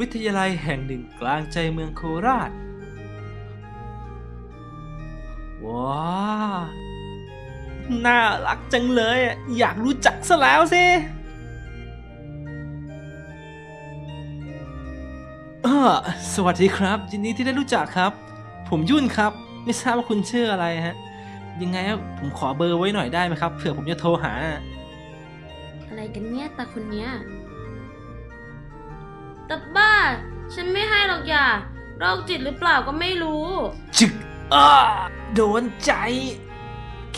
วิทยาลัยแห่งหนึ่งกลางใจเมืองโคราช ว้า น่ารักจังเลยอะอยากรู้จักซะแล้วสิเออสวัสดีครับ ยินดีที่ได้รู้จักครับ ผมยุ่นครับ ไม่ทราบว่าคุณชื่ออะไรฮะ ยังไงผมขอเบอร์ไว้หน่อยได้ไหมครับเผื่อผมจะโทรหา อะไรกันเนี่ยตาคนเนี้ย แต่บ้า ฉันไม่ให้หรอกอย่าโรคจิตหรือเปล่าก็ไม่รู้ จึกอ้าโดนใจ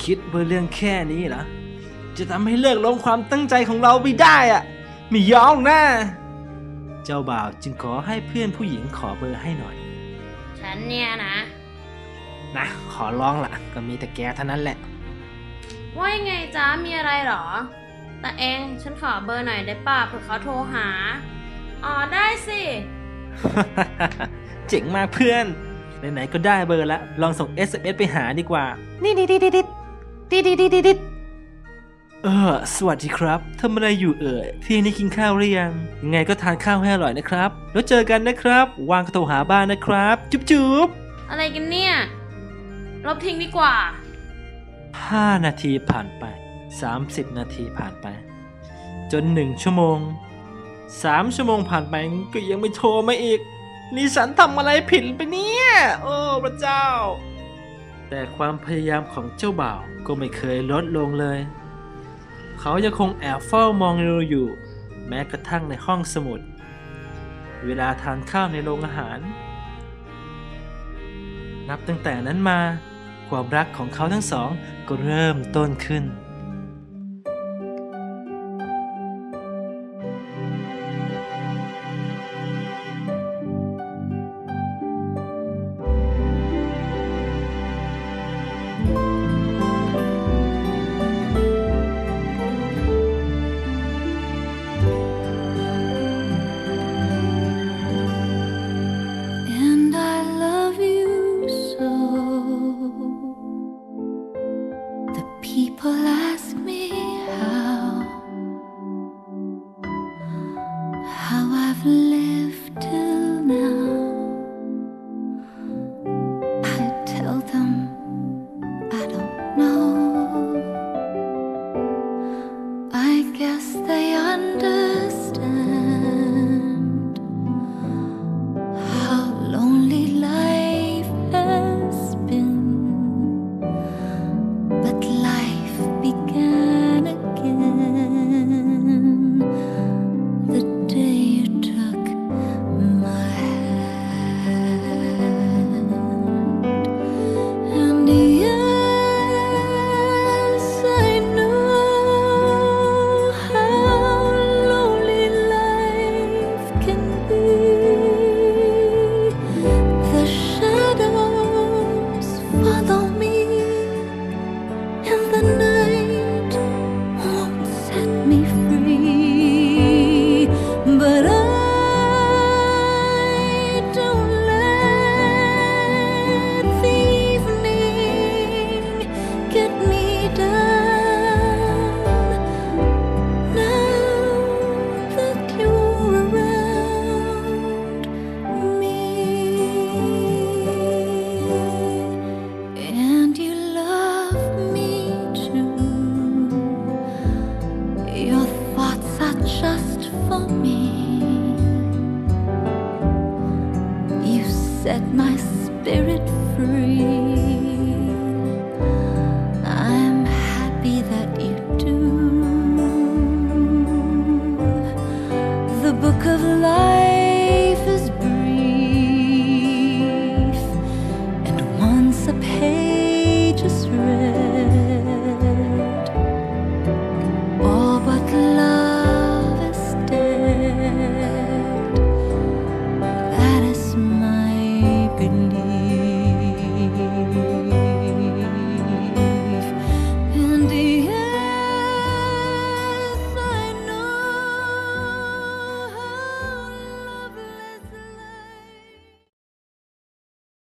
คิดว่าเรื่องแค่นี้เหรอ จะทำให้เลิกล้มความตั้งใจของเราไม่ได้อะไม่ยอมนะเจ้าบ่าวจึงขอให้เพื่อนผู้หญิงขอเบอร์ให้หน่อย ฉันเนี่ยนะ นะ ขอร้องละก็มีแต่แกเท่านั้นแหละ ว่ายังไงจ๊ะมีอะไรหรอ แต่เองฉันขอเบอร์หน่อยได้ป่ะเผื่อเขาโทรหา อ๋อได้สิ เจ๋งมากเพื่อน ไหนๆก็ได้เบอร์แล้วลองส่ง SMS ไปหาดีกว่า นี่ดิดิดิดิดิดิดิดิดิเออ สวัสดีครับทำอะไรอยู่เอ่ยพี่นี่กินข้าวหรือยัง ยังไงก็ทานข้าวให้อร่อยนะครับ แล้วเจอกันนะครับ วางกระโทรหาบ้านนะครับ จุ๊บจุ๊บอะไรกันเนี่ย ลบทิ้งดีกว่าห้านาทีผ่านไป 30 นาทีผ่านไป จนหนึ่งชั่วโมง สามชั่วโมงผ่านไปก็ยังไม่โทรมาอีก นี่ฉันทำอะไรผิดไปเนี่ย โอ้พระเจ้า แต่ความพยายามของเจ้าบ่าวก็ไม่เคยลดลงเลย เขายังคงแอบเฝ้ามองเราอยู่ แม้กระทั่งในห้องสมุด เวลาทานข้าวในโรงอาหาร นับตั้งแต่นั้นมา ความรักของเขาทั้งสองก็เริ่มต้นขึ้น at me. Set my spirit free. I'm happy that you do. The book of life is brief, and once a page is read.